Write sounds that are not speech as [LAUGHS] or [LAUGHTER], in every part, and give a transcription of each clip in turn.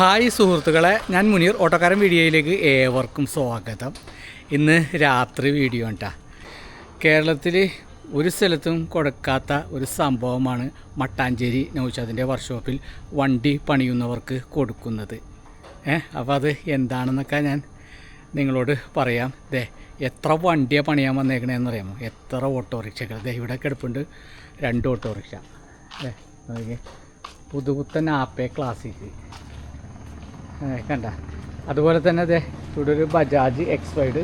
Hi സുഹൃത്തുക്കളെ ഞാൻ മുനീർ. ഓട്ടോക്കാരൻ വീഡിയോയിലേക്ക് ഏവർക്കും സ്വാഗതം. ഇന്ന് രാത്രി വീഡിയോ കേട്ടാ കേരളത്തിൽ ഒരു സ്ഥലത്തും കൊടുക്കാത്ത ഒരു സംഭവമാണ് മട്ടാഞ്ചേരി നൗഷാദിന്റെ വർക്ക്ഷോപ്പിൽ വണ്ടി പണിയുന്നവർക്ക് കൊടുക്കുന്നത്. ഏ അപ്പോൾ അത് എന്താണെന്നൊക്കെ ഞാൻ നിങ്ങളോട് പറയാം. ദേ എത്ര വണ്ടിയാണ് പണിയാൻ വന്നേക്കണേന്ന് അറിയാമോ? എത്ര ഓട്ടോറിക്ഷകൾ. ദേ ഇവിടെ കിടപ്പുണ്ട് രണ്ട് ഓട്ടോറിക്ഷ. ദേ പുതുപുത്തൻ ആപ്പേ ക്ലാസിക് ഏ, കണ്ട. അതുപോലെ തന്നെ അതെ ഇവിടെ ഒരു ബജാജ് എക്സ് വൈഡ്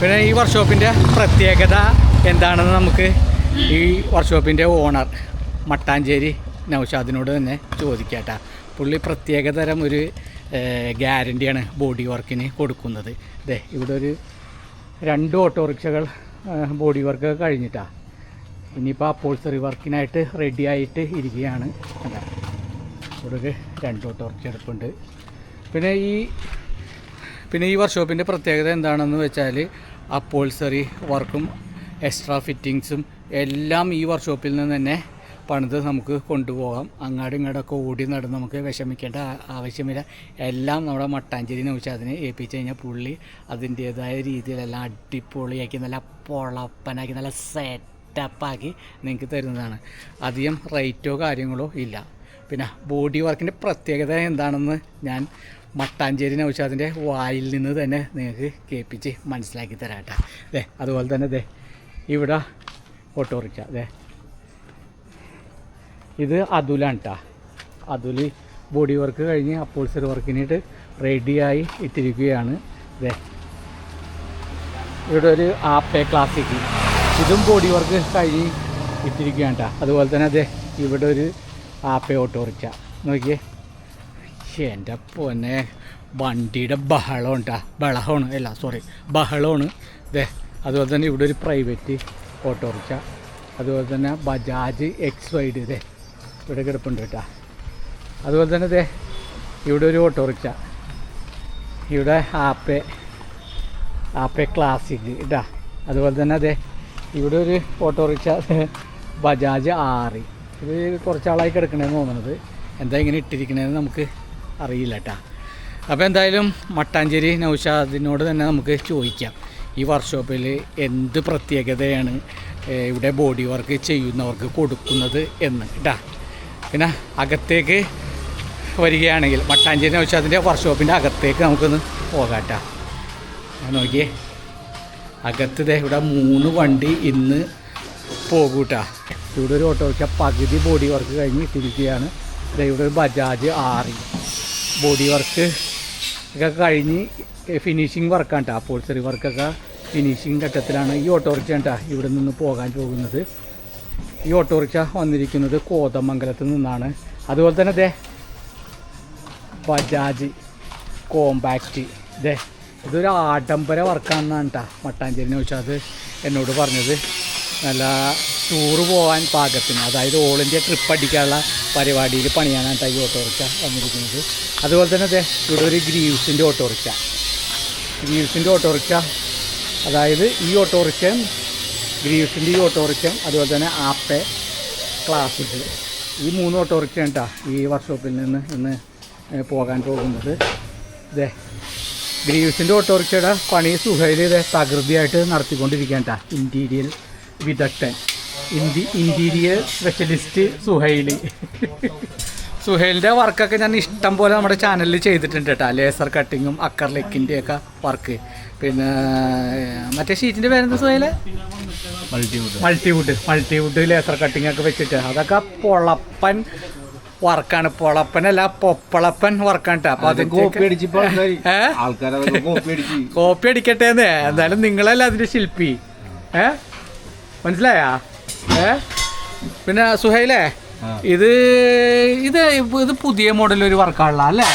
പിന്നെ ഈ വർക്ക്ഷോപ്പിന്റെ പ്രത്യേകത എന്താണെന്ന് നമുക്ക് ഈ വർക്ക്ഷോപ്പിന്റെ ഓണർ മട്ടാഞ്ചേരി നൗഷാദിനോട് തന്നെ ചോദിക്കാട്ട. പുള്ളി പ്രത്യേകതരം ഒരു ഗ്യാരണ്ടിയാണ് ബോഡി വർക്കിന് കൊടുക്കുന്നത്. അതെ ഇവിടെ ഒരു രണ്ട് ഓട്ടോറിക്ഷകൾ ബോഡി വർക്ക് കഴിഞ്ഞിട്ടാണ് ഇനിയിപ്പോൾ അപ്പോൾസറി വർക്കിനായിട്ട് റെഡി ആയിട്ട് ഇരിക്കുകയാണ്. കണ്ടാ. ഇവിടെ രണ്ട് ഓട്ടോറിക്ഷ എടുപ്പുണ്ട് പിന്നെ ഈ പിന്നെ ഈ വർക്ക്ഷോപ്പിന്റെ പ്രത്യേകത എന്താണെന്ന് വെച്ചാൽ അപ്പോൾസറി വർക്കും എക്സ്ട്രാ ഫിറ്റിങ്സും എല്ലാം ഈ വർക്ക്ഷോപ്പിൽ നിന്ന് തന്നെ പണിത് നമുക്ക് കൊണ്ടുപോകാം. അങ്ങാടും ഇങ്ങോട്ടൊക്കെ ഓടി നടന്ന് നമുക്ക് വിഷമിക്കേണ്ട ആവശ്യമില്ല. എല്ലാം നമ്മുടെ മട്ടാഞ്ചേരി നൗഷാദിനെ ഏൽപ്പിച്ച് കഴിഞ്ഞാൽ പുള്ളി അതിന്റേതായ രീതിയിലെല്ലാം അടിപൊളിയാക്കി നല്ല പൊളപ്പനാക്കി നല്ല സെറ്റപ്പാക്കി നിങ്ങൾക്ക് തരുന്നതാണ്. അധികം റേറ്റോ കാര്യങ്ങളോ ഇല്ല. പിന്നെ ബോഡി വർക്കിന്റെ പ്രത്യേകത എന്താണെന്ന് ഞാൻ മട്ടാഞ്ചേരി നൗഷാദിന്റെ വായിൽ നിന്ന് തന്നെ നിങ്ങൾക്ക് കേൾപ്പിച്ച് മനസ്സിലാക്കി തരാട്ടെ. അതെ അതുപോലെ തന്നെ അതെ ഇവിടെ ഓട്ടോറിക്ഷ അതെ ഇത് അതുലാണ് കേട്ടോ അതുൽ ബോഡി വർക്ക് കഴിഞ്ഞ് അപ്പോൾസറി വർക്കിനായിട്ട് റെഡിയായി ഇട്ടിരിക്കുകയാണ്. അതെ ഇവിടെ ഒരു ആപ്പേ ക്ലാസിക് ഇതും ബോഡി വർക്ക് കഴിഞ്ഞ് ഇട്ടിരിക്കുകയാണ് കേട്ടോ അതുപോലെ തന്നെ അതെ ഇവിടെ ഒരു ആപ്പേ ഓട്ടോറിക്ഷ നോക്കിയേ. എന്റെ പൊന്നെ. വണ്ടിയുടെ ബഹളമാണ് ഉണ്ടാ ബഹളമാണ്. അല്ല സോറി ബഹളമാണ്. ഇതേ അതുപോലെ തന്നെ ഇവിടെ ഒരു പ്രൈവറ്റ് ഓട്ടോറിക്ഷ അതുപോലെ തന്നെ ബജാജ് എക്സ് വൈഡ് ഇതേ ഇവിടെ കിടപ്പുണ്ട് കേട്ടോ അതുപോലെ തന്നെ ഇതേ ഇവിടെ ഒരു ഓട്ടോറിക്ഷ ഇവിടെ ആപ്പെ. ആപ്പെ ക്ലാസിക് ഇതാ അതുപോലെ തന്നെ അതെ ഇവിടെ ഒരു ഓട്ടോറിക്ഷ ബജാജ് ആറ്. ഇത് കുറച്ചാളായി കിടക്കണേന്ന് തോന്നുന്നത് എന്താ ഇങ്ങനെ ഇട്ടിരിക്കണേന്ന് നമുക്ക് അറിയില്ല കേട്ടാ അപ്പോൾ എന്തായാലും മട്ടാഞ്ചേരി നൗഷാദിനോട് തന്നെ നമുക്ക് ചോദിക്കാം. ഈ വർക്ക്ഷോപ്പിൽ എന്ത് പ്രത്യേകതയാണ് ഇവിടെ ബോഡി വർക്ക് ചെയ്യുന്നവർക്ക് കൊടുക്കുന്നത് എന്ന് കേട്ടാ പിന്നെ അകത്തേക്ക് വരികയാണെങ്കിൽ മട്ടാഞ്ചേരി നൗഷാദിന്റെ വർക്ക്ഷോപ്പിന്റെ അകത്തേക്ക് നമുക്കൊന്ന് പോകാം നോക്കിയേ. അകത്ത് ഇവിടെ മൂന്ന് വണ്ടി ഇന്ന് പോകൂട്ടാ. ഇവിടെ ഒരു ഓട്ടോറിക്ഷ പകുതി ബോഡി വർക്ക് കഴിഞ്ഞ് ഇട്ടിരിക്കുകയാണ്. ദേ ഇവിടെ ഒരു ബജാജ് ആറി. ബോഡി വർക്ക് ഒക്കെ കഴിഞ്ഞ് ഫിനിഷിങ് വർക്കാണ് കേട്ടോ അപ്പോൾസറി വർക്കൊക്കെ ഫിനിഷിങ് ഘട്ടത്തിലാണ് ഈ ഓട്ടോറിക്ഷ കേട്ടോ ഇവിടെ നിന്ന് പോകാൻ പോകുന്നത്. ഈ ഓട്ടോറിക്ഷ വന്നിരിക്കുന്നത് കോതമംഗലത്ത് നിന്നാണ്. അതുപോലെ തന്നെ ദേ ബജാജ് കോമ്പാക്റ്റ് ഇതേ ഇതൊരു ആഡംബര വർക്കാണെന്നാണ് കേട്ടോ മട്ടാഞ്ചേരി അത് എന്നോട് പറഞ്ഞത്. നല്ല ടൂറ് പോകാൻ പാകത്തിന്. അതായത് ഓൾ ഇന്ത്യ ട്രിപ്പ് അടിക്കാനുള്ള പരിപാടിയിൽ പണിയാനാണ് ഈ ഓട്ടോറിക്ഷ വന്നിരിക്കുന്നത്. അതുപോലെ തന്നെ അതെ ഇവിടെ ഒരു ഗ്രീവ്സിന്റെ ഓട്ടോറിക്ഷ ഗ്രീവ്സിന്റെ ഓട്ടോറിക്ഷ അതായത് ഈ ഓട്ടോറിക്ഷയും ഗ്രീവ്സിന്റെ ഈ ഓട്ടോറിക്ഷയും അതുപോലെ തന്നെ ആപ്പെ ക്ലാസിക് ഈ മൂന്ന് ഓട്ടോറിക്ഷയാണ് കേട്ടോ ഈ വർക്ക്ഷോപ്പിൽ നിന്ന് ഇന്ന് പോകാൻ പോകുന്നത്. ഇതേ ഗ്രീവ്സിന്റെ ഓട്ടോറിക്ഷയുടെ പണി സുഹൈൽ ഇതേ തകൃതിയായിട്ട് നടത്തിക്കൊണ്ടിരിക്കുകയാണ് കേട്ടോ ഇന്റീരിയൽ വിദഗ്ധൻ. ഇന്ത്യ ഇന്റീരിയർ സ്പെഷ്യലിസ്റ്റ് സുഹൈൽ സുഹൈലിന്റെ വർക്കൊക്കെ ഞാൻ ഇഷ്ടം പോലെ നമ്മുടെ ചാനലിൽ ചെയ്തിട്ടുണ്ട് കേട്ടോ ലേസർ കട്ടിങ്ങും അക്കർ ലെക്കിന്റെയൊക്കെ വർക്ക് പിന്നെ മറ്റേ ഷീറ്റിന്റെ പേരെന്താ സുഹൈലെ? മൾട്ടിവുഡ്. മൾട്ടിവുഡ്. ലേസർ കട്ടിംഗ് ഒക്കെ വെച്ചിട്ട്. അതൊക്കെ പൊളപ്പൻ വർക്കാണ് പൊളപ്പനല്ല പൊപ്പളപ്പൻ വർക്കാണ് കേട്ടോ അപ്പൊ കോപ്പി [LAUGHS] അടിക്കട്ടെ എന്നേ. എന്തായാലും നിങ്ങളല്ല അതിന്റെ ശില്പി. ഏ മനസ്സിലായാ? ഏ? പിന്നെ സുഹൈലേ ഇത് ഇത് ഇത് പുതിയ മോഡൽ ഒരു വർക്കാണല്ലോ അല്ലേ?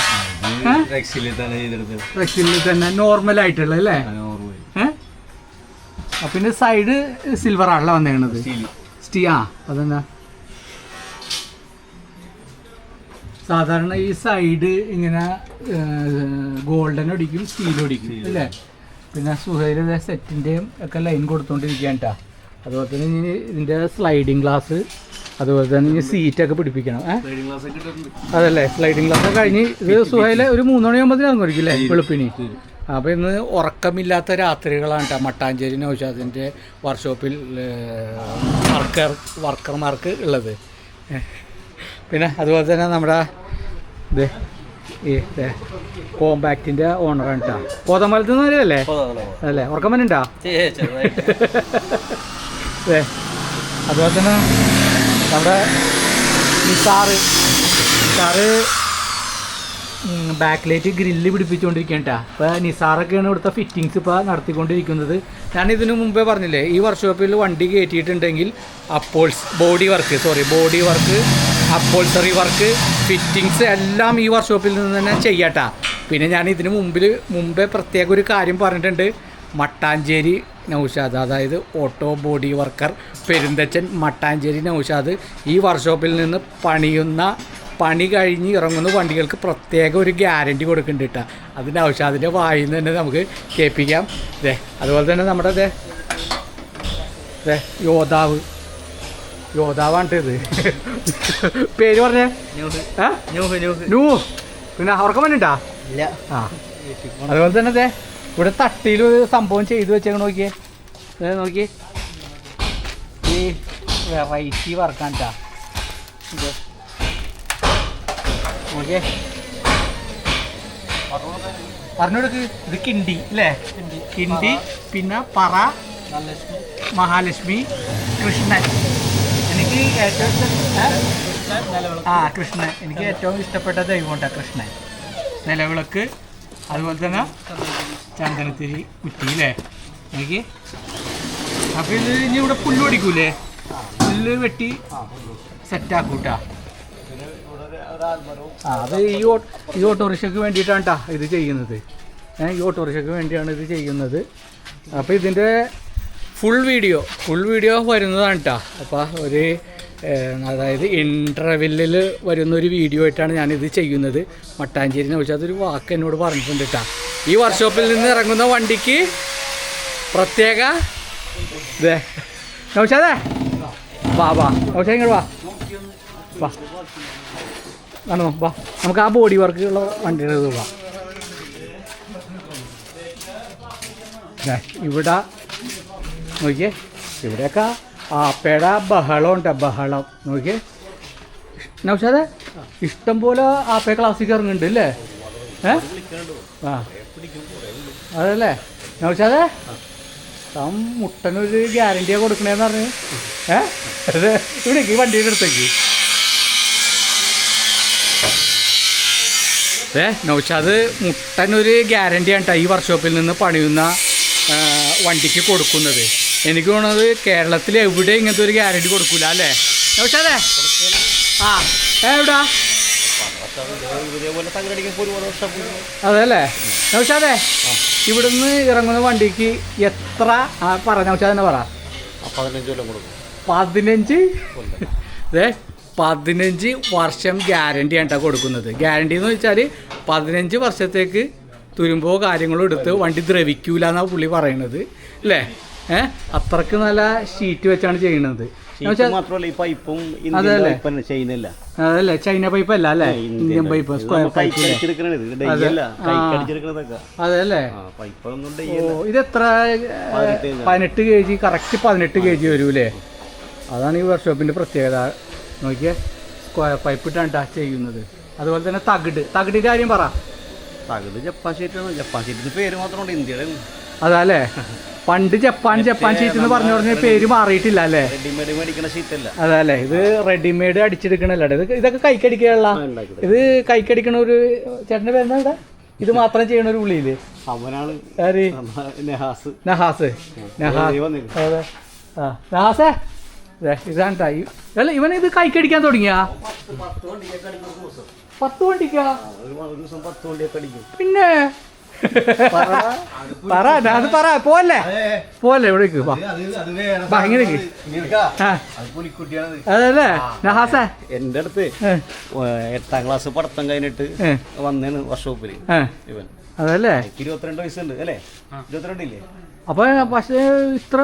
റെക്സിൽ തന്നെ നോർമൽ ആയിട്ടുള്ള അല്ലേ? പിന്നെ സൈഡ് സിൽവർ ആണല്ലോ വന്നേക്കണത്. സ്റ്റീ ആ അതെന്നാ. സാധാരണ ഈ സൈഡ് ഇങ്ങനെ ഗോൾഡൻ അടിക്കും സ്റ്റീൽ അടിക്കും അല്ലേ? പിന്നെ സുഹൈൽ സെറ്റിന്റെയും ഒക്കെ ലൈൻ കൊടുത്തോണ്ടിരിക്കുകയാണ് കേട്ടോ അതുപോലെ തന്നെ ഇനി ഇതിന്റെ സ്ലൈഡിങ് ഗ്ലാസ് അതുപോലെ തന്നെ ഇനി സീറ്റൊക്കെ പിടിപ്പിക്കണം. അതല്ലേ സ്ലൈഡിങ് ഗ്ലാസ് കഴിഞ്ഞ് ഇത് സുഹൈലെ ഒരു മൂന്ന് മണിയാകുമ്പോൾ ഇറങ്ങുമായിരിക്കും അല്ലേ വെളുപ്പിനി? അപ്പോൾ ഇന്ന് ഉറക്കമില്ലാത്ത രാത്രികളാണ് കേട്ടോ. മട്ടാഞ്ചേരി നൗഷാദിന്റെ വർക്ക്ഷോപ്പിൽ വർക്കർ വർക്കർമാർക്ക് ഉള്ളത്. പിന്നെ അതുപോലെ തന്നെ നമ്മുടെ ഇത് ഈ കോമ്പാക്റ്റിന്റെ ഓണറാണ് കേട്ടോ. കോതമലത്ത് നിന്ന് വരെയല്ലേ അതല്ലേ ഉറക്കം വരണ്ടാ [LAUGHS] അതെ. അതുപോലെ തന്നെ നമ്മുടെ Nisar Nisar back light grill പിടിപ്പിച്ചുകൊണ്ടിരിക്കുകയാണ് അപ്പോൾ നിസാറൊക്കെയാണ് ഇവിടുത്തെ ഫിറ്റിങ്സ് ഇപ്പോൾ നടത്തിക്കൊണ്ടിരിക്കുന്നത്. ഞാൻ ഇതിനു മുമ്പേ പറഞ്ഞില്ലേ ഈ വർക്ക്ഷോപ്പിൽ വണ്ടി കയറ്റിയിട്ടുണ്ടെങ്കിൽ അപ്പോൾസ് body work sorry body work upholstery work fittings എല്ലാം ഈ വർക്ക്ഷോപ്പിൽ നിന്ന് തന്നെ ചെയ്യാട്ടാ പിന്നെ ഞാൻ ഇതിന് മുമ്പിൽ മുമ്പേ പ്രത്യേക ഒരു കാര്യം പറഞ്ഞിട്ടുണ്ട്. മട്ടാഞ്ചേരി നൗഷാദ് അതായത് auto body worker Perunthachan Mattancherry Naushad. ഈ വർക്ക്ഷോപ്പിൽ നിന്ന് പണിയുന്ന പണി കഴിഞ്ഞ് ഇറങ്ങുന്ന വണ്ടികൾക്ക് പ്രത്യേക ഒരു ഗ്യാരണ്ടി കൊടുക്കുന്നുണ്ട് കേട്ടോ അതിന്റെ ഔഷാദിന്റെ വായിൽ നിന്ന് തന്നെ നമുക്ക് കേൾപ്പിക്കാം. അതെ അതുപോലെ തന്നെ നമ്മുടെ അതെ അതെ യോദ്ധാവ്. യോദ്ധാവാണ് ഇത് പേര് പറഞ്ഞേ? നൂ പിന്നെ അവർക്ക് വേണ്ടിട്ടാ ആ. അതുപോലെ തന്നെ അതെ ഇവിടെ തട്ടിയിൽ ഒരു സംഭവം ചെയ്തു വെച്ചേക്കണ നോക്കിയേ. നോക്കിയേ. ഈ വെറൈറ്റി വറക്കാൻ ഓക്കെ പറഞ്ഞുകൊടുക്ക്. ഇത് കിണ്ടി അല്ലേ? കിണ്ടി. പിന്നെ പറ. മഹാലക്ഷ്മി. കൃഷ്ണൻ. എനിക്ക് ഏറ്റവും ഇഷ്ടം ആ കൃഷ്ണൻ. എനിക്ക് ഏറ്റവും ഇഷ്ടപ്പെട്ട ദൈവമുണ്ട് കൃഷ്ണൻ. നിലവിളക്ക്. അതുപോലെ തന്നെ ചന്ദനത്തിരി കുറ്റി അല്ലേ എനിക്ക് അപ്പൊ ഇത് ഇനി ഇവിടെ പുല്ല് പിടിക്കൂലേ? പുല്ല് വെട്ടി സെറ്റാക്കൂട്ടാ അത് ഈ ഈ ഓട്ടോറിക്ഷയ്ക്ക് വേണ്ടിയിട്ടാണ് ട്ടാ ഇത് ചെയ്യുന്നത്. ഈ ഓട്ടോറിക്ഷയ്ക്ക് വേണ്ടിയാണ് ഇത് ചെയ്യുന്നത്. അപ്പോൾ ഇതിന്റെ ഫുൾ വീഡിയോ ഫുൾ വീഡിയോ വരുന്നതാണ് കേട്ടോ അപ്പോൾ ഒരു അതായത് ഇന്റർവെല്ലിൽ വരുന്ന ഒരു വീഡിയോ ആയിട്ടാണ് ഞാനിത് ചെയ്യുന്നത്. മട്ടാഞ്ചേരി വെച്ചാൽ അതൊരു വാക്ക് എന്നോട് പറഞ്ഞിട്ടുണ്ട് കേട്ടോ ഈ വർക്ക്ഷോപ്പിൽ നിന്ന് ഇറങ്ങുന്ന വണ്ടിക്ക് പ്രത്യേക ഇതേ നൗഷാദേ. വാ വാ. നൗഷാദ് ഇങ്ങോട്ട് വാ. വാ. ആണോ വാ. നമുക്ക് ആ ബോഡി വർക്ക് ഉള്ള വണ്ടിയുടെ ഇത് വാ ഇവിടെ നോക്കിയേ ഇവിടെയൊക്കെ ആപ്പയുടെ ബഹളം ഉണ്ട് ബഹളം. നോക്കിയേ. പോലെ പേ ക്ലാസ്സിൽ ഇറങ്ങുന്നുണ്ട് അല്ലേ? ഏ? ആ. അതല്ലേ? നൗഷാദേ താൻ മുട്ടനൊരു ഗ്യാരണ്ടിയാണ് കൊടുക്കണേന്ന് പറഞ്ഞു. ഏ? ഇവിടെ ഈ വണ്ടിയുടെ അടുത്തേക്ക് ഏ നൗഷാദ് മുട്ടനൊരു ഗ്യാരണ്ടിയാണ് കേട്ടോ ഈ വർക്ക്ഷോപ്പിൽ നിന്ന് പണിയുന്ന വണ്ടിക്ക് കൊടുക്കുന്നത്. എനിക്ക് തോന്നുന്നത് കേരളത്തിൽ എവിടെ ഇങ്ങനത്തെ ഒരു ഗ്യാരണ്ടി കൊടുക്കൂല അല്ലേ? നൗഷാദേ? ആ ഏ, എവിടാ? അതെ അതല്ലേ? നൗഷാദേ ഇവിടുന്ന് ഇറങ്ങുന്ന വണ്ടിക്ക് എത്ര? ആ പറ നൗഷാദ് തന്നെ പറ. പതിനഞ്ച്? അതെ പതിനഞ്ച് വർഷം ഗ്യാരണ്ടി ആണ് കൊടുക്കുന്നത്. ഗ്യാരണ്ടി എന്ന് വെച്ചാൽ പതിനഞ്ച് വർഷത്തേക്ക് തുരുമ്പോ കാര്യങ്ങളോ എടുത്ത് വണ്ടി ദ്രവിക്കൂല എന്നാണ് പുള്ളി പറയുന്നത് അല്ലേ? ഏഹ് അത്രയ്ക്ക് നല്ല ഷീറ്റ് വെച്ചാണ് ചെയ്യണത്. മാത്രമല്ല ഈ പൈപ്പും ചെയ്യുന്നില്ല. അതല്ലേ? ചൈന പൈപ്പ് അല്ല അല്ലേ? Indian pipe square pipe. അതല്ലേ? ഇത് എത്ര പതിനെട്ട് പതിനെട്ട് കെ ജി കറക്റ്റ് പതിനെട്ട്. കെ ജി വരൂലേ? അതാണ് ഈ വർക്ക്ഷോപ്പിന്റെ പ്രത്യേകത. നോക്കിയേ സ്ക്വയർ പൈപ്പ് ഇട്ടാണ് ചെയ്യുന്നത്. അതുപോലെ തന്നെ തകിട്. തകിടിന്റെ കാര്യം പറ. തകിട് ജപ്പാൻ ഷീറ്റാണ് ജപ്പാൻ ഷീറ്റിന്റെ പേര് മാത്രമുണ്ട്. ഇന്ത്യയുടെ. അതല്ലേ? പണ്ട് ജപ്പാൻ ജപ്പാൻ ഷീറ്റ് എന്ന് പറഞ്ഞു പറഞ്ഞ പേര് മാറിയിട്ടില്ല അല്ലേ? റെഡിമെയ്ഡ് ഷീറ്റല്ല അതല്ലേ? ഇത് റെഡിമെയ്ഡ് അടിച്ചെടുക്കണല്ലേ? ഇത് ഇതൊക്കെ കൈക്കടിക്കാനുള്ള ഇത് കൈക്കടിക്കണ ഒരു ചേട്ടന്റെ പേരെന്താ ഇവിടെ? ഇത് മാത്രം ചെയ്യണ ഒരു ഉള്ളിയിൽ അവനാണ് നഹാസ്. നഹാസ്. നഹാസ്. ആ ഇതാണ് അല്ല ഇവൻ ഇത് കൈക്കടിക്കാൻ തുടങ്ങിയാ? പത്ത് വണ്ടിക്കാ? പിന്നെ? പറ അത് പറ പോലെ പോലെ ഇവിടേക്ക് അതല്ലേ? നഹാസ എന്റെ അടുത്ത് എട്ടാം ക്ലാസ് പഠിത്തം കഴിഞ്ഞിട്ട് വന്നേന് വർക്ക്ഷോപ്പിൽ ഇവൻ. അതല്ലേ? ഇരുപത്തിരണ്ട് വയസ്സുണ്ട് അല്ലേ? ഇരുപത്തിരണ്ടില്ലേ? അപ്പൊ പക്ഷേ ഇത്ര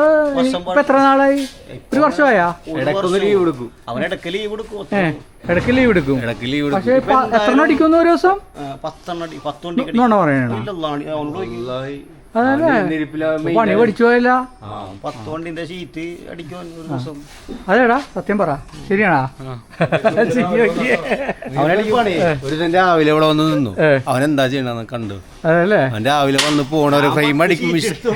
ഇപ്പൊ എത്ര നാളായി? ഒരു വർഷമായാ? ഇടയ്ക്കൊന്ന് ലീവ് എടുക്കും. അവൻ ഇടയ്ക്ക് ലീവ് എടുക്കും. ഇടയ്ക്ക് ലീവ് എടുക്കും. ഇടയ്ക്ക് ലീവ് പക്ഷേ ഇപ്പൊ എത്ര അടിക്കുന്നു ഒരു ദിവസം? പത്തെണ്ണം പറയണ പണി പഠിച്ചു പോയല്ല. ആ, പത്ത് വണ്ടിന്റെ ഷീറ്റ് ഒരു ദിവസം. അതേടാ സത്യം പറ. ശരിയാണാ? ഒരു ദിവസം രാവിലെ ഇവിടെ വന്ന് നിന്നു. അവൻ എന്താ ചെയ്യണെന്ന് കണ്ടു. അതല്ലേ? രാവിലെ വന്ന് പോണ ഒരു ഫ്രെയിം അടിക്കും.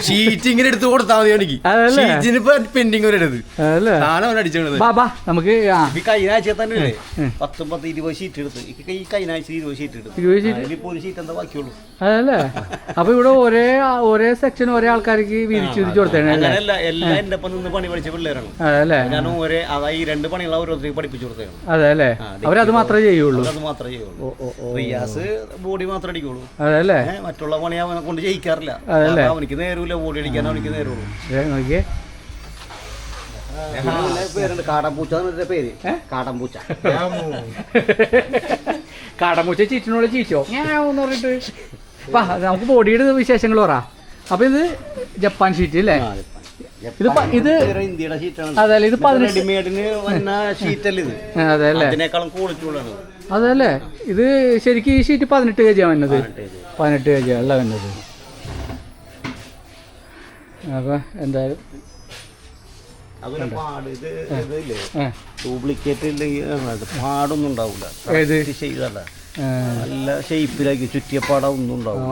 ഷീറ്റ് എടുത്ത്. കൊടുത്താൽ മതി എനിക്ക്? ഷീറ്റിന് പെൻഡിങ് വരരുത് അതല്ലേ? താനും അവൻ അടിച്ചത് ബാ ബാ നമുക്ക് ഈ കഴിഞ്ഞ ആഴ്ച തന്നെ അല്ലേ പത്തും പത്ത് ഇരുപത് ഷീറ്റ് എടുത്ത്. ഈ കഴിഞ്ഞാഴ്ച ഇരുപത് ഷീറ്റ് എടുത്ത്. ഇരുപത് ഷീറ്റ് ഒരു ഷീറ്റ് എന്താ ബാക്കിയുള്ളൂ? അതല്ലേ? അപ്പൊ ഇവിടെ ഒരേ ഒരേ സെക്ഷൻ ഒരേ ആൾക്കാർക്ക് വിരിച്ചു വിരിച്ചു കൊടുത്തേനെ അല്ലേ? എല്ലാം എന്റെ ഒപ്പം നിന്ന് പണി പഠിച്ച പിള്ളേരാണ്. അതല്ലേ? ഞാൻ ഒരേ അതായത് ഈ രണ്ട് പണികൾ ഓരോരുത്തർക്ക് പഠിപ്പിച്ചു കൊടുത്തതാണ് അതല്ലേ? അവരത് മാത്രമേ ചെയ്യുള്ളൂ. അത് മാത്രമേ ചെയ്യുള്ളൂ. റിയാസ് ബോഡി മാത്രമേ അടിക്കുള്ളൂ. അതല്ലേ? മറ്റുള്ള പണി അവനെ കൊണ്ട് ജയിക്കാറില്ല. അവനിക്ക് നേരൂല ബോഡി അടിക്കാൻ അവനിക്ക് നേരുള്ളൂ. നോക്കിയേ. പേരുണ്ട്. കാടമ്പൂച്ച എന്നൊരു പേര്. കാടമ്പൂച്ച [LAUGHS] കാടമുച്ച ചീറ്റിനോട് ചീച്ചോ ഞാൻ പറഞ്ഞിട്ട്. നമുക്ക് ബോഡിയുടെ വിശേഷങ്ങൾ പറ. അപ്പൊ ഇത് ജപ്പാൻ ഷീറ്റ് അല്ലേ? ഇത് ഇത് ഇന്ത്യയുടെ ഷീറ്റാണ് അതെ ഇത് പതിനെട്ട് റെഡിമെയ്ഡിന് വന്ന ഷീറ്റല്ല ഇത്? അതെ അല്ലേ അതിനേക്കാളും ക്വാളിറ്റി ഉള്ളതാണ്. അതല്ലേ? ഇത് ശരിക്കും ഈ ഷീറ്റ് പതിനെട്ട് കെ ജിയാണ് വന്നത്? പതിനെട്ട് കെ അല്ല വന്നത്. അപ്പൊ എന്തായാലും ഡ്യൂപ്ലിക്കേറ്റ് പാടൊന്നും ഉണ്ടാവില്ല? ചെയ്തല്ല നല്ല ഷേപ്പിലാക്കി ചുറ്റിയ പാടം ഒന്നും ഉണ്ടാവും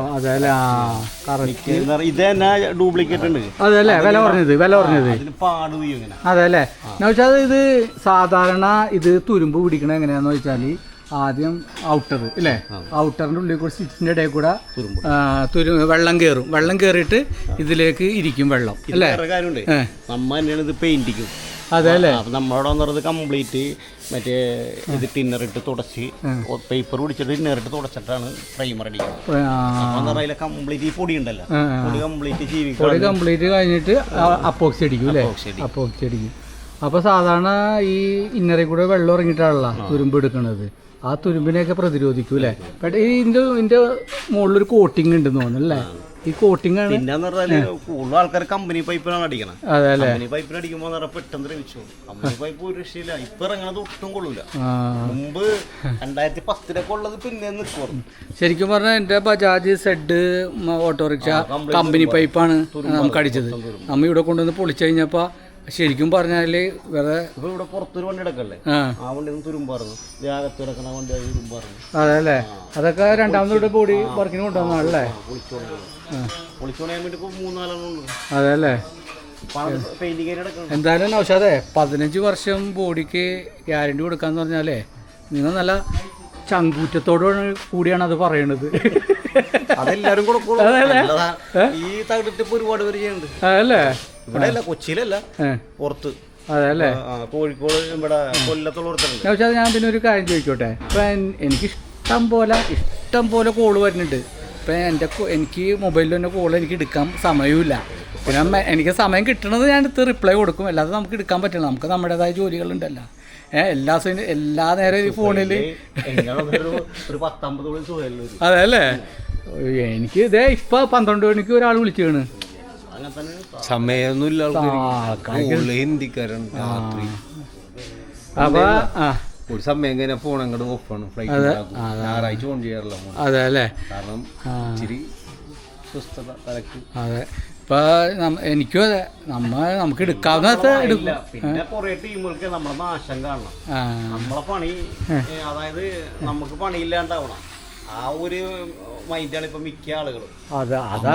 ഇത് തന്നെ ഡ്യൂപ്ലിക്കേറ്റ് ഉണ്ട്. അതല്ലേ? വില കുറഞ്ഞത് വില കുറഞ്ഞത്. അതല്ലേ? എന്ന് വെച്ചാൽ ഇത് സാധാരണ ഇത് തുരുമ്പ് പിടിക്കണ എങ്ങനെയാന്ന് വെച്ചാൽ ആദ്യം ഔട്ടർ ഇല്ലേ? ഔട്ടറിന്റെ ഉള്ളിൽ കൂടെ സ്റ്റിച്ചിന്റെ ഇടയിൽ കൂടെ തുരു വെള്ളം കയറും വെള്ളം കയറിയിട്ട് ഇതിലേക്ക് ഇരിക്കും വെള്ളം അല്ലേ? നമ്മ തന്നെയാണ് ഇത് പെയിന്റിക്കും അതെ അല്ലേ? നമ്മളോട് വന്നത് കംപ്ലീറ്റ് മറ്റേ ഇത് ടിന്നറിട്ട് തുടച്ച് പേപ്പർ പിടിച്ചിട്ട് ടിന്നറിട്ട് തുടച്ചിട്ടാണ് പ്രൈമർ അടിക്കുന്നത് കംപ്ലീറ്റ് ഈ പൊടി ഉണ്ടല്ലോ. പൊടി കംപ്ലീറ്റ് പൊടി കംപ്ലീറ്റ് കഴിഞ്ഞിട്ട് അപ്പോക്സി അടിക്കും അല്ലേ? അപ്പോക്സി അടിക്കും. അപ്പൊ സാധാരണ ഈ ഇന്നറിൽ കൂടെ വെള്ളം ഇറങ്ങിയിട്ടാണല്ലോ തുരുമ്പ് എടുക്കണത്. ആ തുരുമ്പിനെയൊക്കെ പ്രതിരോധിക്കും അല്ലേ? ബട്ട് ഈ ഇതിന്റെ ഇതിന്റെ മുകളിലൊരു കോട്ടിങ് ഉണ്ടെന്ന് തോന്നുന്നു അല്ലേ? ഈ കോട്ടിങ് ആണ്. പിന്നെന്ന് പറഞ്ഞാൽ കൂടുതൽ ആൾക്കാർ കമ്പനി പൈപ്പിലാണ് അടിക്കണം. അതെ അല്ലേ? കമ്പനി പൈപ്പിൽ അടിക്കുമ്പോൾ പെട്ടെന്ന് ദ്രവിച്ചു കമ്പനി പൈപ്പ് ഒരു രക്ഷയില്ല. ഇപ്പൊ ഇറങ്ങണത് ഒട്ടും കൊള്ളൂല. മുമ്പ് രണ്ടായിരത്തി പത്തിലൊക്കെ ഉള്ളത് പിന്നെ നിൽക്കും ശരിക്കും പറഞ്ഞാൽ എന്റെ Bajaj Z auto rickshaw company പൈപ്പാണ് നമുക്ക് അടിച്ചത്. നമ്മ ഇവിടെ കൊണ്ടുവന്ന് പൊളിച്ചു കഴിഞ്ഞപ്പോൾ ശരിക്കും പറഞ്ഞാൽ വേറെ ഇപ്പൊ ഇവിടെ പുറത്തൊരു വണ്ടി എടുക്കല്ലേ? ആ. വണ്ടി ഒന്ന് തുരുമ്പാറുന്നു അകത്ത് കിടക്കണ വണ്ടി അത് തുരുമ്പാറുന്നു അതെ അല്ലേ അതൊക്കെ രണ്ടാമത് ഇവിടെ ബോഡി വർക്കിന് കൊണ്ടുവന്നാണല്ലേ? പൊളിച്ചോളാൻ വേണ്ടി ഇപ്പൊ മൂന്നാലെണ്ണം ഉണ്ട്. അതെ അല്ലേ പെയിന്റിങ് കിടക്കണം എന്തായാലും നൗഷാദേ പതിനഞ്ച് വർഷം ബോഡിക്ക് ഗ്യാരണ്ടി കൊടുക്കാന്ന് പറഞ്ഞാലേ നിങ്ങൾ നല്ല ചങ്കൂറ്റത്തോട് കൂടിയാണ് അത് പറയണത്. അതെല്ലാരും ഈ തകട്ടിട്ട് ഇപ്പൊ ഒരുപാട് പേര് ചെയ്യുന്നുണ്ട്. അതല്ലേ ഇവിടെ അല്ല കൊച്ചിയിലല്ല ഏ പുറത്ത്. അതെ അല്ലേ? ആ, കോഴിക്കോട് ഇവിടെ കൊല്ലത്തുള്ള ഞാൻ പിന്നെ ഒരു കാര്യം ചോദിക്കോട്ടെ? ഇപ്പം എനിക്ക് ഇഷ്ടം പോലെ ഇഷ്ടം പോലെ കോൾ വരുന്നുണ്ട്. ഇപ്പം എന്റെ കൊ- എനിക്ക് മൊബൈലിൽ തന്നെ കോൾ എനിക്ക് എടുക്കാൻ സമയമില്ല പിന്നെ എനിക്ക് സമയം കിട്ടണത് ഞാൻ എടുത്ത് റിപ്ലൈ കൊടുക്കും. അല്ലാതെ നമുക്ക് എടുക്കാൻ പറ്റില്ല. നമുക്ക് നമ്മുടേതായ ജോലികളുണ്ടല്ലോ. എല്ലാ എല്ലാ നേരം ഈ ഫോണിൽ. അതെ അല്ലേ? എനിക്ക് ഇതേ ഇപ്പൊ പന്ത്രണ്ട് മണിക്ക് ഒരാൾ വിളിച്ചാണ് സമയമൊന്നുമില്ല ഹിന്ദിക്കാരാണ് രാത്രി. അപ്പൊ ആ. ഒരു സമയം കഴിഞ്ഞാൽ ഫോൺ അങ്ങോട്ട് ഓഫാണ് ഫ്ലൈറ്റ് ഞായറാഴ്ച ഫോൺ ചെയ്യാറില്ല അതെ അല്ലേ? കാരണം ഇച്ചിരി സ്വസ്ഥത തലക്ക് അതെ. ഇപ്പൊ എനിക്കും അതെ. നമ്മ നമുക്ക് എടുക്കാവുന്ന പിന്നെ കുറെ ടീമുകൾക്ക് നമ്മളെ നാശം കാണണം. നമ്മളെ പണി അതായത് നമുക്ക് പണിയില്ലാണ്ടാവണം. ആ ഒരു മൈൻഡാണ് ഇപ്പൊ മിക്ക ആളുകളും. അതെ അതാ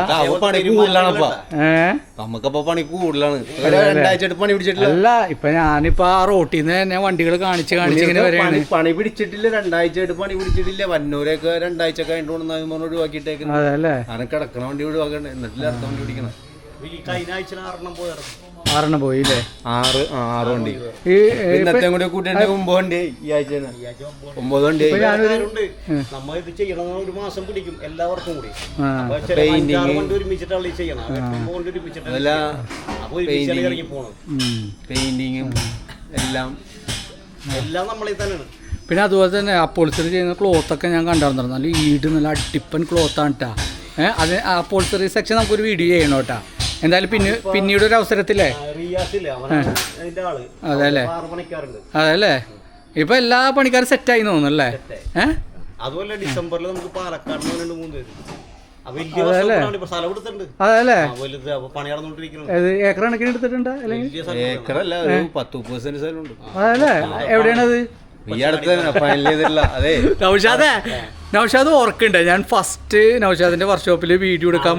നമുക്കപ്പോ പണി കൂടുതലാണ്. രണ്ടാഴ്ച പണി പിടിച്ചിട്ടില്ല. അല്ല ഇപ്പൊ ഞാനിപ്പോ ആ റോട്ടിൽ നിന്ന് തന്നെ വണ്ടികൾ കാണിച്ച് കാണിച്ച് ഇങ്ങനെ വരെയാണ് പണി പിടിച്ചിട്ടില്ല രണ്ടാഴ്ച ആയിട്ട് പണി പിടിച്ചിട്ടില്ല. വന്നൂരൊക്കെ രണ്ടാഴ്ച കഴിഞ്ഞു കൊണ്ടുവന്ന് ഒഴിവാക്കിയിട്ടേക്കുന്നു. അതെ അല്ലേ? കാരണം കിടക്കണ വണ്ടി ഒഴിവാക്കണ്ടേ? എന്നിട്ടില്ല അടുത്ത വണ്ടി പിടിക്കണം. ഈ കഴിഞ്ഞ ആഴ്ച ആറെണ്ണം പോയിരുന്നു ആറെണ്ണം പോയില്ലേ ആറ് ആ, ആറ് വണ്ടി. ഈ ഇന്നത്തെ കൂടി കൂട്ടിയിട്ട് ഒമ്പത് വണ്ടി ഈ ആഴ്ച തന്നെ. ഒമ്പത് വണ്ടി. ഇപ്പൊ ഉണ്ട് നമ്മ ഇത് ചെയ്യണം ഒരു മാസം പിടിക്കും എല്ലാവർക്കും കൂടി. കൊണ്ട് ഒരുമിച്ചിട്ടാണ് ചെയ്യണം. ഇറങ്ങി പോണം. ഉം. പെയിന്റിങ്ങും എല്ലാം. എല്ലാം നമ്മളെ തന്നെയാണ്. പിന്നെ അതുപോലെ തന്നെ അപ്പോൾസറി ചെയ്യുന്ന ക്ലോത്ത് ഒക്കെ ഞാൻ കണ്ടായിരുന്നു നല്ല ഈട് നല്ല അടിപ്പൻ ക്ലോത്താണ് കേട്ടോ ഏഹ് അത് അപ്പോൾസറി സെക്ഷൻ നമുക്കൊരു വീഡിയോ ചെയ്യണം കേട്ടോ എന്തായാലും പിന്നെ പിന്നീട് ഒരു അവസരത്തില്ലേ അതെ അവനാണ് അതിന്റെ ആൾ. അതെ അല്ലേ ആറ് പണിക്കാറുണ്ട് ഇപ്പൊ എല്ലാ പണിക്കാരും സെറ്റായി തോന്നുന്നല്ലേ ഏഹ് അതുപോലെ ഡിസംബറിൽ നമുക്ക് പാലക്കാട് രണ്ട് മൂന്ന് പേര്. അതല്ലേ ഏക്കർ കണക്കിന് എടുത്തിട്ടുണ്ട് അതല്ലേ എവിടെയാണത്? ഈ അടുത്ത് തന്നെ ഫൈനൽ ചെയ്തിട്ടില്ല അതെ. നൗഷാദേ നൗഷാദ് ഓർക്കുണ്ട് ഞാൻ ഫസ്റ്റ് നൗഷാദിന്റെ വർക്ക്ഷോപ്പിൽ വീഡിയോ എടുക്കാൻ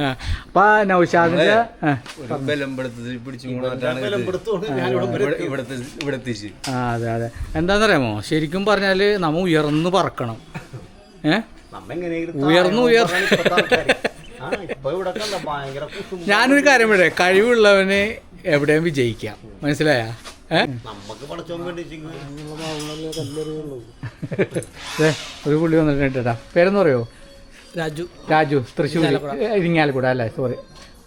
എന്താന്നറിയാമോ. അപ്പൊ നൗഷാദിന്റെ ആ. അതെ അതെ. എന്താണെന്നറിയാമോ ശരിക്കും പറഞ്ഞാൽ നമ്മ ഉയർന്നു പറക്കണം. ഏ? ഉയർന്നു ഞാനൊരു കാര്യം പറയേ കഴിവുള്ളവന് എവിടെയും വിജയിക്കാം. മനസ്സിലായ? [LAUGHS] ഒരു പുള്ളി വന്നിട്ടുണ്ട് കേട്ടാ പേരെന്ന് പറയോ രാജു. രാജു തൃശ്ശൂർ ഇരിങ്ങാലക്കൂട. അല്ലേ? സോറി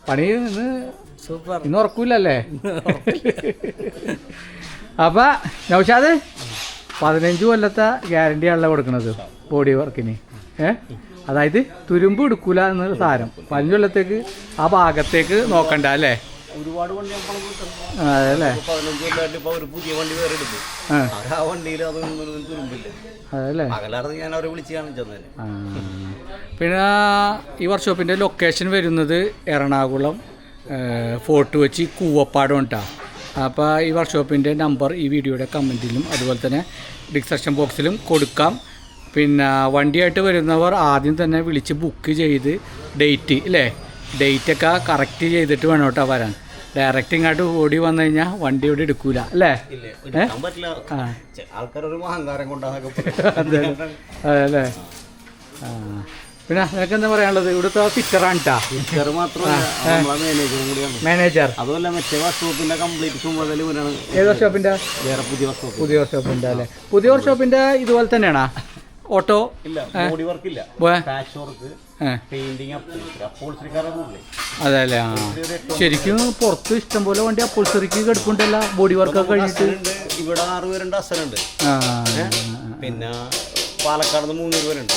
പണി ഇന്ന് സൂപ്പർ. ഇന്ന് ഉറക്കൂലല്ലേ? അപ്പൊ നൗഷാദ് പതിനഞ്ച് കൊല്ലത്തെ ഗ്യാരണ്ടി അല്ല കൊടുക്കുന്നത് ബോഡി വർക്കിന് ഏ? അതായത് തുരുമ്പ് എടുക്കൂല എന്നുള്ള സാരം. പഞ്ഞുള്ളത്തേക്ക് ആ ഭാഗത്തേക്ക് നോക്കണ്ട അല്ലേ? ഒരുപാട് വണ്ടി അതല്ലേ പതിനഞ്ച് കൊല്ലമായിട്ട് ഇപ്പൊ ഒരു പുതിയ വണ്ടി വേറെ എടുത്തു. ആ. അവർ വണ്ടിയിൽ അതൊന്നും തുരുമ്പില്ല. അതല്ലേ? ഞാൻ അവരെ വിളിച്ച് കാണിച്ചെന്നേ പിന്നെ ഈ വർക്ക്ഷോപ്പിന്റെ ലൊക്കേഷൻ വരുന്നത് എറണാകുളം ഫോർട്ട് വെച്ച് കൂവപ്പാടം കേട്ടോ അപ്പോൾ ഈ വർക്ക്ഷോപ്പിന്റെ നമ്പർ ഈ വീഡിയോയുടെ കമന്റിലും അതുപോലെ തന്നെ ഡിസ്ക്രിപ്ഷൻ ബോക്സിലും കൊടുക്കാം. പിന്നെ വണ്ടിയായിട്ട് വരുന്നവർ ആദ്യം തന്നെ വിളിച്ച് ബുക്ക് ചെയ്ത് ഡേറ്റ് അല്ലേ ഡേറ്റൊക്കെ കറക്റ്റ് ചെയ്തിട്ട് വേണം കേട്ടോ വരാൻ. ഡയറക്റ്റ് ഇങ്ങോട്ട് ഓടി വന്നു കഴിഞ്ഞാൽ വണ്ടി ഇവിടെ എടുക്കൂല അല്ലേ? [LAUGHS] അതെ ആ പിന്നെ നിനക്ക് എന്താ പറയാനുള്ളത്? ഇവിടുത്തെ ഫിറ്ററാണ് മാത്രമല്ല മാനേജർ അതുമല്ല മറ്റേ വർക്ക്ഷോപ്പിന്റെ കംപ്ലീറ്റ് ചുമതല ഏത് വർക്ക്ഷോപ്പിന്റെ പുതിയ വർക്ക്ഷോപ്പ് പുതിയ അല്ലേ? പുതിയ വർക്ക്ഷോപ്പിന്റെ ഇതുപോലെ തന്നെയാണോ? ഓട്ടോ? ഇല്ല ബോഡി വർക്ക് ഇല്ല. പാച്ച് വർക്ക് പെയിന്റിങ് അതെ അല്ലേ? ആ. ശരിക്കും പുറത്ത് ഇഷ്ടംപോലെ വണ്ടി അപ്പോൾസറിക്ക് കെടുക്കുന്നുണ്ടല്ലോ ബോഡി വർക്കൊക്കെ കഴിഞ്ഞിട്ട്. ഇവിടെ ആറ് പേരുണ്ട് അസലുണ്ട്. പിന്നെ പാലക്കാട് നിന്ന് മൂന്ന് പേരുണ്ട്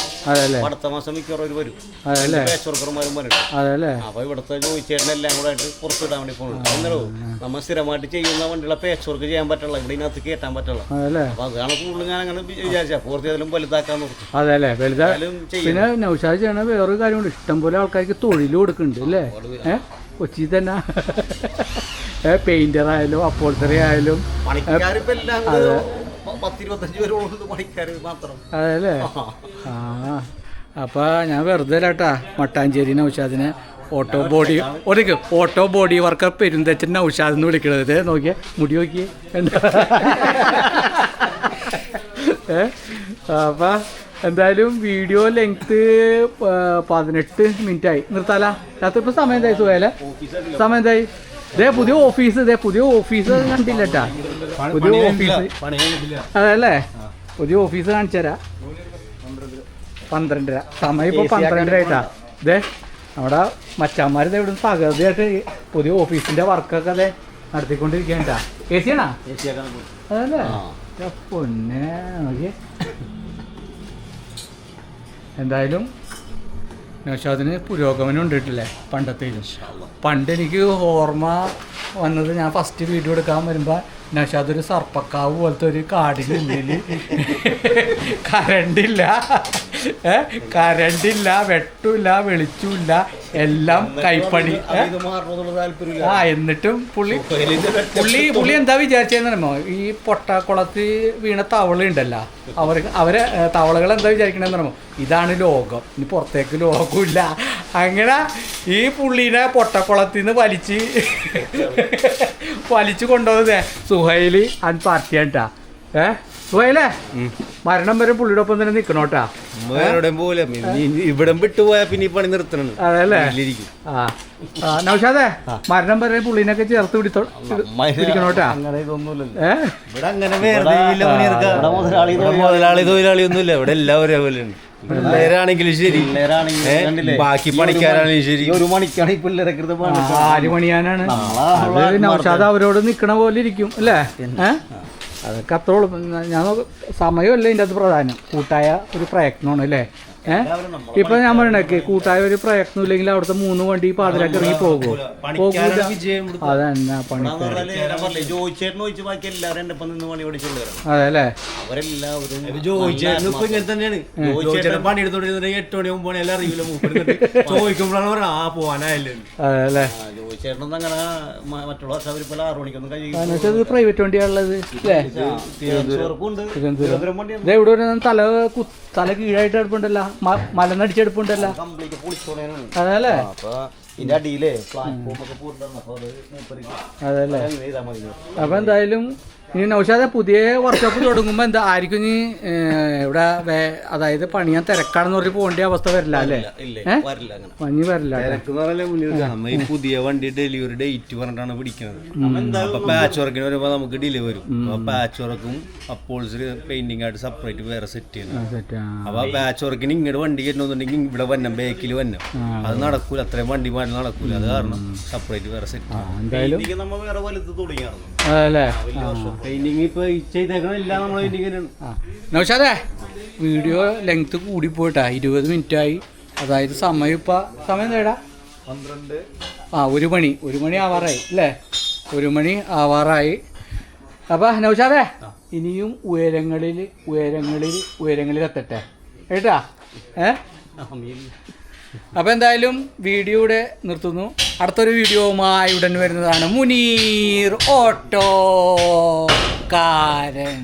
അടുത്ത മാസം മിക്കവാറും ഒരു വരും. അതെ അല്ലേ പാച്ച് വർക്കർമാരും വരുന്നുണ്ട്. അതെ അല്ലേ അപ്പൊ ഇവിടുത്തെ ജോയിച്ചേട്ടൻ എല്ലാം കൂടെ ആയിട്ട് പുറത്തിടാൻ വേണ്ടി പോകുന്നുണ്ട് എന്നാലോ നമ്മൾ സ്ഥിരമായിട്ട് ചെയ്യുന്ന വണ്ടികളെ പേച്ച് വർക്ക് ചെയ്യാൻ പറ്റുള്ള ഇവിടെ ഇതിനകത്ത് കയറ്റാൻ പറ്റുള്ള അപ്പൊ അതാണ് കൂടുതൽ ഞാൻ അങ്ങനെ വിചാരിച്ച പൂർത്തി അതിലും വലുതാക്കാൻ നോക്കും. പിന്നെ നൗഷാദ് ചെയ്യണ വേറൊരു കാര്യമുണ്ട്. ഇഷ്ടംപോലെ ആൾക്കാർക്ക് തൊഴിൽ കൊടുക്കുന്നുണ്ട് അല്ലേ? കൊച്ചി തന്നെ. പെയിന്റർ ആയാലും അപ്പോൾസറി ആയാലും പത്തിരുപത്തഞ്ച് പണിക്കാർ മാത്രം. അതല്ലേ? ആ. അപ്പൊ ഞാൻ വെറുതെ അല്ലാട്ടാ മട്ടാഞ്ചേരി നൗഷാദിനെ ഓട്ടോ ബോഡി ഒരിക്കൽ auto body worker Perunthachan Naushad എന്ന് വിളിക്കണത്. നോക്കിയേ. മുടി നോക്കിയേ. ഏ? അപ്പൊ എന്തായാലും വീഡിയോ ലെങ്ത് പതിനെട്ട് മിനിറ്റ് ആയി നിർത്താലാ. രാത്രി ഇപ്പൊ സമയം എന്തായി സുഖല്ലേ സമയം എന്തായി ഇതേ പുതിയ ഓഫീസ് ഇതേ പുതിയ ഓഫീസ് കണ്ടില്ലട്ടാ. പുതിയ ഓഫീസ്. അതല്ലേ? പുതിയ ഓഫീസ് കാണിച്ചരാ. തരാം പന്ത്രണ്ടര. സമയം ഇപ്പോൾ പന്ത്രണ്ടര ആയിട്ടാ ഇതേ നമ്മുടെ മച്ചാന്മാർ ഇവിടെ പകുതിയായിട്ട് പുതിയ ഓഫീസിന്റെ വർക്കൊക്കെ അതെ നടത്തിക്കൊണ്ടിരിക്കാ എ സി ആണോ? അതല്ലേ? പൊന്നെ നോക്കിയേ. എന്തായാലും നൗഷാദിന് പുരോഗമനം ഉണ്ടിട്ടില്ലേ പണ്ടത്തേലും പണ്ട് എനിക്ക് ഓർമ്മ വന്നത് ഞാൻ ഫസ്റ്റ് വീഡിയോ എടുക്കാൻ വരുമ്പോൾ നൗഷാദ് ഒരു സർപ്പക്കാവ് പോലത്തെ ഒരു കാടിന്റെ ഉള്ളിൽ കരണ്ടില്ല കരണ്ടില്ല വെട്ടുമില്ല വെളിച്ചുമില്ല എല്ലാം കൈപ്പണി. ആ എന്നിട്ടും പുള്ളി പുള്ളി പുള്ളി എന്താ വിചാരിച്ചതെന്നറിയുമോ ഈ പൊട്ടാക്കുളത്ത് വീണ തവള ഉണ്ടല്ലോ അവർ അവരെ തവളകൾ എന്താ വിചാരിക്കണമെന്നറിയുമോ ഇതാണ് ലോകം. ഇനി പുറത്തേക്ക് ലോകമില്ല അങ്ങനെ ഈ പുള്ളീനെ പൊട്ടക്കുളത്തിൽ നിന്ന് വലിച്ച് [LAUGHS] വലിച്ചു കൊണ്ടുപോകുന്നതേ സുഹൈലി അൻ പാർട്ടിയാണ് ട്ടാ. സുഹൈലേ മരണം വരെ പുള്ളിയുടെ ഒപ്പം തന്നെ നിൽക്കണോട്ടാ എവിടെയും പോലെ ഇവിടെ വിട്ടുപോയാ പിന്നെ ഈ പണി നിർത്തണം അതല്ലേ. ആ. ആ, നൗഷാദേ മരണം വരെ പുള്ളിനൊക്കെ ചേർത്ത് പിടിത്തോ പിടിക്കണോട്ടാ അങ്ങനെ ഇവിടെ അങ്ങനെ വേറെ ഇല്ല പണിയെടുക്കാം ഇവിടെ മുതലാളി തൊഴിലാളി ഒന്നുമില്ല. ഇവിടെ എല്ലാവരും പോലെ പിള്ളേരാണെങ്കിലും ശരി? ബാക്കി പണിക്കാരാണെങ്കിലും ശരി. ഒരു മണിക്കാണ് ഈ പണിക്ക് ആര് പണിയാനാണ് നൗഷാദ് അവരോട് നിക്കണ പോലെ ഇരിക്കും അല്ലേ? അതൊക്കെ അത്രയുള്ളൂ ഞാൻ സമയമല്ല ഇതിന്റെ അത് പ്രധാനം. കൂട്ടായ ഒരു പ്രയത്നമാണ് അല്ലേ? ഏഹ് ഇപ്പൊ ഞാൻ പറയണേ കൂട്ടായ ഒരു പ്രയത്നം ഇല്ലെങ്കിൽ അവിടുത്തെ മൂന്ന് വണ്ടി പാതിരാക്ക് ഇറങ്ങി പോകുമോ പോകൂല. അതന്നെ ജോയിച്ചേട്ടനെ ബാക്കി എല്ലാവരും എന്റെ ഒപ്പം നിന്ന് പണി പഠിച്ചുള്ളവരാണ് അതെ അല്ലേ അവരെല്ലാവരും ചോദിച്ചു ഇപ്പൊ ഇങ്ങനെ തന്നെയാണ്. പണി എട്ട് മണി എല്ലാം അറിയില്ല ചോദിക്കുമ്പോഴാണ് ആ പോവാനായല്ലേ? ജോയിച്ചേട്ടനൊന്നും അങ്ങനെ മറ്റുള്ള ആറു മണിക്കൊന്നും കഴിയും പ്രൈവറ്റ് വണ്ടിയാണുള്ളത് തിരുവനന്തപുരം. വണ്ടി ഇവിടെ തല കുത്ത തല കീഴായിട്ട് എടുപ്പുണ്ടല്ലോ മലന്നടിച്ചെടുപ്പുണ്ടല്ലോ കംപ്ലീറ്റ് പൊളിച്ചോളാണ് അതല്ലേ ഇതിന്റെ അടിയിലേ പ്ലാറ്റ്ഫോം ഒക്കെ പോയിട്ടാണ് അപ്പൊ അത് അതല്ലേ അപ്പൊ എന്തായാലും ഇനി നൗഷാദ പുതിയ വർക്ക്ഷോപ്പ് തുടങ്ങുമ്പോൾ എന്താ ആയിരിക്കും ഇനി ഇവിടെ വേ- അതായത് പണിയാൻ തിരക്കാണെന്ന് പറഞ്ഞ് പോകേണ്ട അവസ്ഥ വരില്ല അല്ലേ? ഇല്ലേ വരില്ല അങ്ങനെ. പണി വരില്ല പുതിയ വണ്ടി ഡെലിവറി ഡേറ്റ് പറഞ്ഞിട്ടാണ് പിടിക്കുന്നത് അപ്പൊ പാച്ച് വർക്കിന് വരുമ്പോ നമുക്ക് ഡിലേ വരും. പാച്ച് വർക്കും അപ്പോൾസ് പെയിന്റിംഗ് ആയിട്ട് സെപ്പറേറ്റ് വേറെ സെറ്റ് ചെയ്യണം. അപ്പൊ പാച്ച് വർക്കിന് ഇങ്ങോട്ട് വണ്ടി കയറ്റണമെന്നുണ്ടെങ്കിൽ ഇവിടെ വന്നം ബേക്കിൽ വന്നം അത് നടക്കൂല. അത്രയും വണ്ടി മാറ്റി നടക്കൂല. അത് കാരണം സെപ്പറേറ്റ് വേറെ സെറ്റ് ആ, എന്തായാലും ഇതിക്ക് നമ്മ വേറെ വലുത് തുടങ്ങിയാണ് പെയിന്റിങ് ഇപ്പൊ നമ്മൾ നൗഷാദേ വീഡിയോ ലെങ്ത് കൂടി പോയിട്ടാ. ഇരുപത് മിനിറ്റ് ആയി അതായത് സമയം ഇപ്പൊ സമയം നേടാ പന്ത്രണ്ട്. ആ ഒരു മണി. ഒരു മണി ആവാറായി അല്ലേ? ഒരു മണി ആവാറായി. അപ്പൊ നൗഷാദേ ഇനിയും ഉയരങ്ങളിൽ ഉയരങ്ങളിൽ ഉയരങ്ങളിൽ എത്തട്ടെ. കേട്ടാ? ഏ? അപ്പൊ എന്തായാലും വീഡിയോ ഇവിടെ നിർത്തുന്നു. അടുത്തൊരു വീഡിയോവുമായി ഉടൻ വരുന്നതാണ് മുനീർ ഓട്ടോ കാരൻ.